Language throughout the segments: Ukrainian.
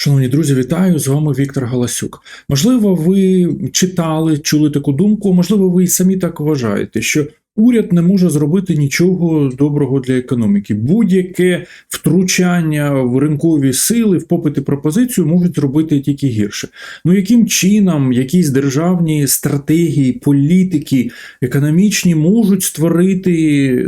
Шановні друзі, вітаю! З вами Віктор Галасюк. Можливо, ви читали, чули таку думку, можливо, ви і самі так вважаєте, що уряд не може зробити нічого доброго для економіки. Будь-яке втручання в ринкові сили, в попит і пропозицію можуть зробити тільки гірше. Ну яким чином якісь державні стратегії, політики економічні можуть створити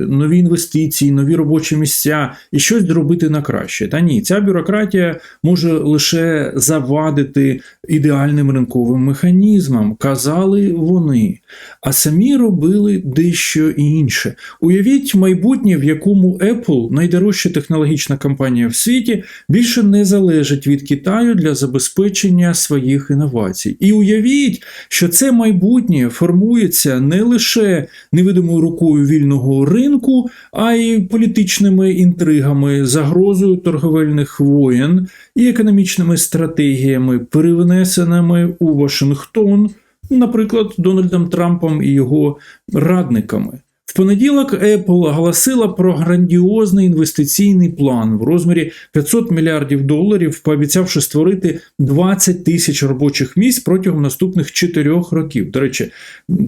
нові інвестиції, нові робочі місця і щось зробити на краще? Та ні, ця бюрократія може лише завадити ідеальним ринковим механізмам, казали вони, а самі робили дещо інше. Уявіть майбутнє, в якому Apple, найдорожча технологічна компанія в світі, більше не залежить від Китаю для забезпечення своїх інновацій. І уявіть, що це майбутнє формується не лише невидимою рукою вільного ринку, а й політичними інтригами, загрозою торговельних воєн і економічними стратегіями, перевнесеними у Вашингтон, наприклад, Дональдом Трампом і його радниками. В понеділок Apple оголосила про грандіозний інвестиційний план в розмірі 500 мільярдів доларів, пообіцявши створити 20 тисяч робочих місць протягом наступних 4 років. До речі,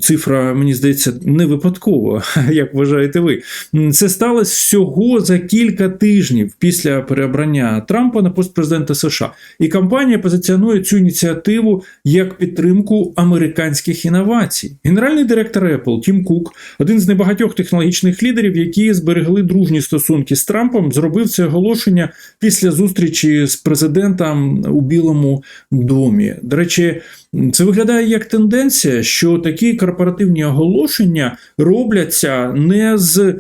цифра, мені здається, не випадкова, як вважаєте ви. Це сталося всього за кілька тижнів після переобрання Трампа на пост президента США. І компанія позиціонує цю ініціативу як підтримку американських інновацій. Генеральний директор Apple Тім Кук, один з небагатьох технологічних лідерів, які зберегли дружні стосунки з Трампом, зробив це оголошення після зустрічі з президентом у Білому домі. До речі, це виглядає як тенденція, що такі корпоративні оголошення робляться не з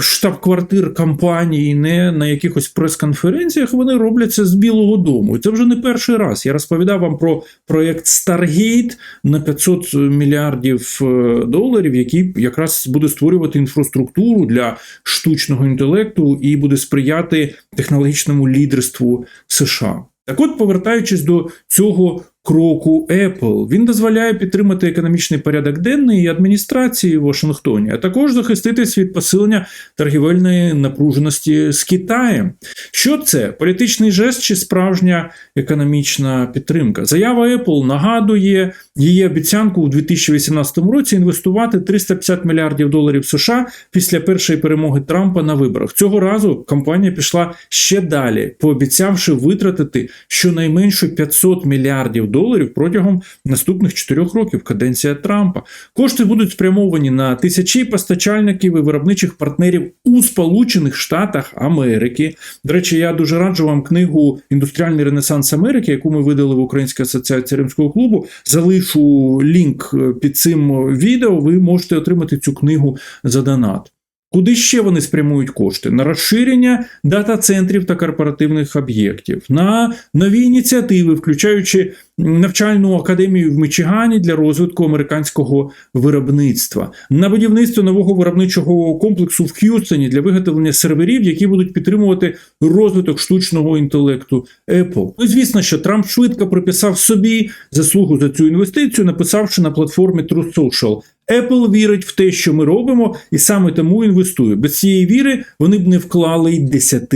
штаб-квартир компанії, не на якихось прес-конференціях. Вони робляться з Білого Дому. І це вже не перший раз. Я розповідав вам про проєкт Stargate на 500 мільярдів е, доларів, який якраз буде створювати інфраструктуру для штучного інтелекту і буде сприяти технологічному лідерству США. Так от, повертаючись до цього кроку Apple, він дозволяє підтримати економічний порядок денний і адміністрації в Вашингтоні, а також захиститись від посилення торгівельної напруженості з Китаєм. Що це? Політичний жест чи справжня економічна підтримка? Заява Apple нагадує її обіцянку у 2018 році інвестувати 350 мільярдів доларів США після першої перемоги Трампа на виборах. Цього разу компанія пішла ще далі, пообіцявши витратити щонайменше 500 мільярдів доларів протягом наступних 4 років каденція Трампа. Кошти будуть спрямовані на тисячі постачальників і виробничих партнерів у Сполучених Штатах Америки. До речі, я дуже раджу вам книгу Індустріальний Ренесанс Америки, яку ми видали в Українській асоціації Римського клубу. Залишу лінк під цим відео. Ви можете отримати цю книгу за донат. Куди ще вони спрямують кошти? На розширення дата-центрів та корпоративних об'єктів, на нові ініціативи, включаючи навчальну академію в Мичигані для розвитку американського виробництва, на будівництво нового виробничого комплексу в Х'юстоні для виготовлення серверів, які будуть підтримувати розвиток штучного інтелекту Apple. Ну, звісно, що Трамп швидко приписав собі заслугу за цю інвестицію, написавши на платформі Truth Social. Apple вірить в те, що ми робимо, і саме тому інвестує. Без цієї віри вони б не вклали й 10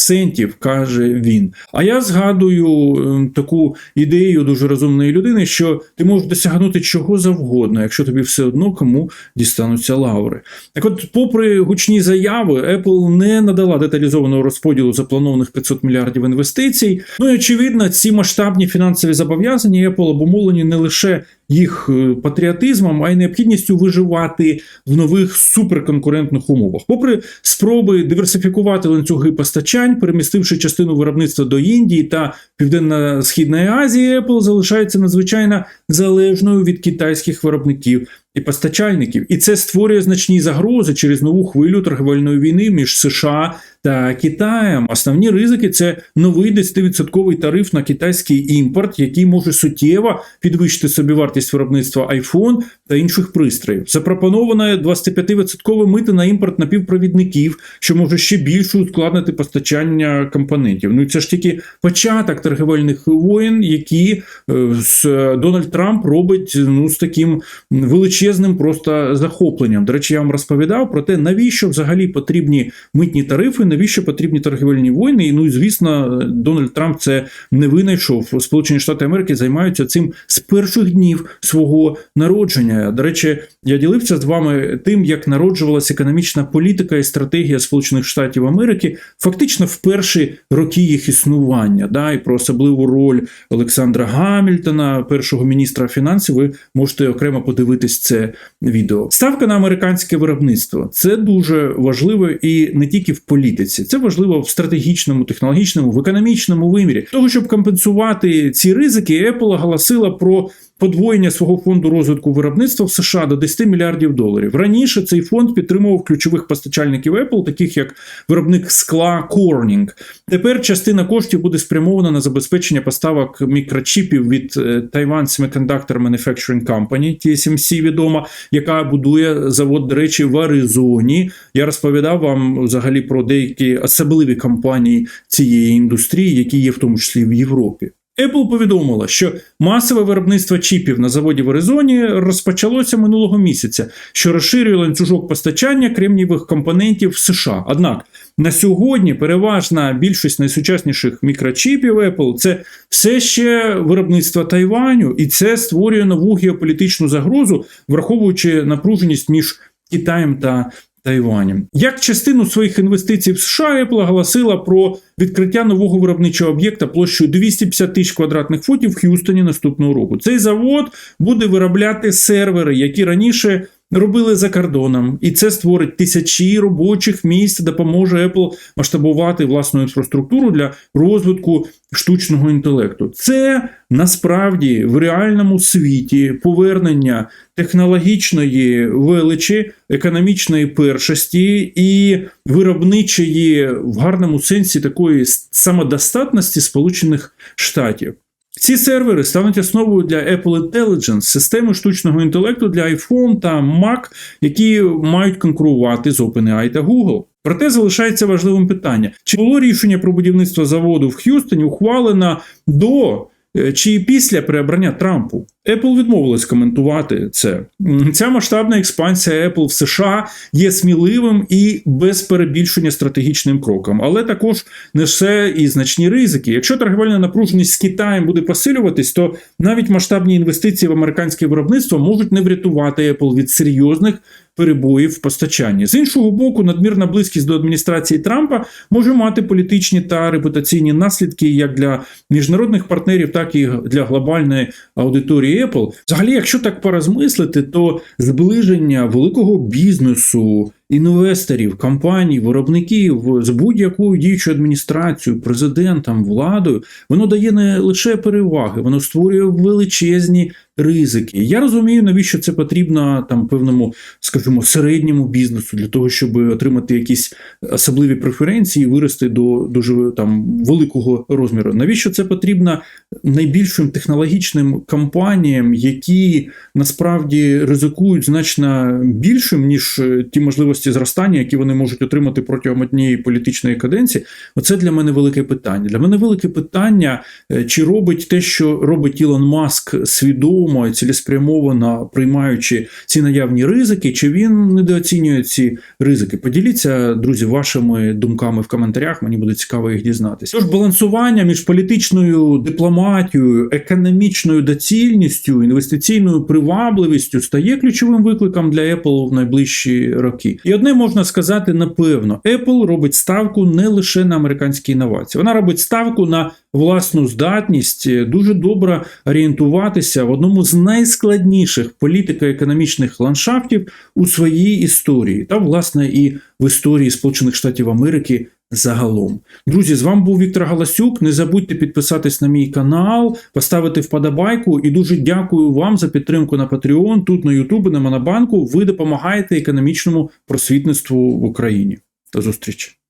центів, каже він. А я згадую е, таку ідею дуже розумної людини, що ти можеш досягнути чого завгодно, якщо тобі все одно кому дістануться лаври. Так от, попри гучні заяви, Apple не надала деталізованого розподілу запланованих 500 мільярдів інвестицій. Ну і очевидно, ці масштабні фінансові зобов'язання Apple обумовлені не лише їх е, патріотизмом, а й необхідністю виживати в нових суперконкурентних умовах. Попри спроби диверсифікувати ланцюги постачань, перемістивши частину виробництва до Індії та Південно-Східної Азії, Apple залишається надзвичайно залежною від китайських виробників. І постачальників, і це створює значні загрози через нову хвилю торговельної війни між США та Китаєм. Основні ризики це новий 10% тариф на китайський імпорт, який може суттєво підвищити собівартість виробництва iPhone та інших пристроїв. Запропоноване 25% мити на імпорт напівпровідників, що може ще більше ускладнити постачання компонентів. Ну і це ж тільки початок торговельних воєн, які е, з Дональд Трамп робить ну з таким величезним просто захопленням. До речі, я вам розповідав про те, навіщо взагалі потрібні митні тарифи навіщо потрібні торгівельні війни. І ну і звісно, Дональд Трамп це не винайшов. Сполучені Штати Америки займаються цим з перших днів свого народження. До речі, я ділився з вами тим, як народжувалася економічна політика і стратегія Сполучених Штатів Америки, фактично в перші роки їх існування, да, і про особливу роль Олександра Гамільтона, першого міністра фінансів. Ви можете окремо подивитись це відео. Ставка на американське виробництво це дуже важливо і не тільки в політиці, це важливо в стратегічному, технологічному, в економічному вимірі. Того, щоб компенсувати ці ризики, Apple оголосила про подвоєння свого фонду розвитку виробництва в США до 10 мільярдів доларів. Раніше цей фонд підтримував ключових постачальників Apple, таких як виробник скла Corning. Тепер частина коштів буде спрямована на забезпечення поставок мікрочіпів від е, Taiwan Semiconductor Manufacturing Company, TSMC відома, яка будує завод, до речі, в Аризоні. Я розповідав вам взагалі про деякі особливі компанії цієї індустрії, які є в тому числі в Європі. Apple повідомила, що масове виробництво чіпів на заводі в Аризоні розпочалося минулого місяця, що розширює ланцюжок постачання кремнієвих компонентів в США. Однак на сьогодні переважна більшість найсучасніших мікрочіпів Apple це все ще виробництво Тайваню, і це створює нову геополітичну загрозу, враховуючи напруженість між Китаєм та Тайванем. Як частину своїх інвестицій в США Apple оголосила про відкриття нового виробничого об'єкта площею 250 тисяч квадратних футів в Х'юстоні наступного року. Цей завод буде виробляти сервери, які раніше робили за кордоном, і це створить тисячі робочих місць, допоможе Apple масштабувати власну інфраструктуру для розвитку штучного інтелекту. Це насправді в реальному світі повернення технологічної величі, економічної першості і виробничої в гарному сенсі такої самодостатності Сполучених Штатів. Ці сервери стануть основою для Apple Intelligence, системи штучного інтелекту для iPhone та Mac, які мають конкурувати з OpenAI та Google. Проте залишається важливим питання: чи було рішення про будівництво заводу в Х'юстоні ухвалено до е, чи після переобрання Трампу? Apple відмовилась коментувати це. Ця масштабна експансія Apple в США є сміливим і без перебільшення стратегічним кроком, але також несе і значні ризики. Якщо торгівельна напруженість з Китаєм буде посилюватись, то навіть масштабні інвестиції в американське виробництво можуть не врятувати Apple від серйозних перебоїв в постачанні. З іншого боку, надмірна близькість до адміністрації Трампа може мати політичні та репутаційні наслідки як для міжнародних партнерів, так і для глобальної аудиторії Apple. Взагалі, якщо так порозмислити, то зближення великого бізнесу. Інвесторів, компаній, виробників з будь-якою діючою адміністрацією, президентом, владою, воно дає не лише переваги, воно створює величезні ризики. Я розумію, навіщо це потрібно там певному, скажімо, середньому бізнесу для того, щоб отримати якісь особливі преференції, і вирости до дуже там великого розміру. Навіщо це потрібно найбільшим технологічним компаніям, які насправді ризикують значно більшим ніж ті можливості зростання, які вони можуть отримати протягом однієї політичної каденції? Оце для мене велике питання. Для мене велике питання, чи робить те, що робить Ілон Маск свідомо і цілеспрямовано приймаючи ці наявні ризики, чи він недооцінює ці ризики? Поділіться, друзі, вашими думками в коментарях. Мені буде цікаво їх дізнатися. Тож балансування між політичною дипломатією, економічною доцільністю, інвестиційною привабливістю стає ключовим викликом для Apple в найближчі роки. І одне можна сказати напевно: Apple робить ставку не лише на американські інновації, вона робить ставку на власну здатність дуже добре орієнтуватися в одному з найскладніших політико-економічних ландшафтів у своїй історії, та, власне, і в історії Сполучених Штатів Америки. Загалом, друзі, з вами був Віктор Галасюк. Не забудьте підписатись на мій канал, поставити вподобайку і дуже дякую вам за підтримку на Patreon, тут на YouTube, на Монобанку. Ви допомагаєте економічному просвітництву в Україні. До зустрічі!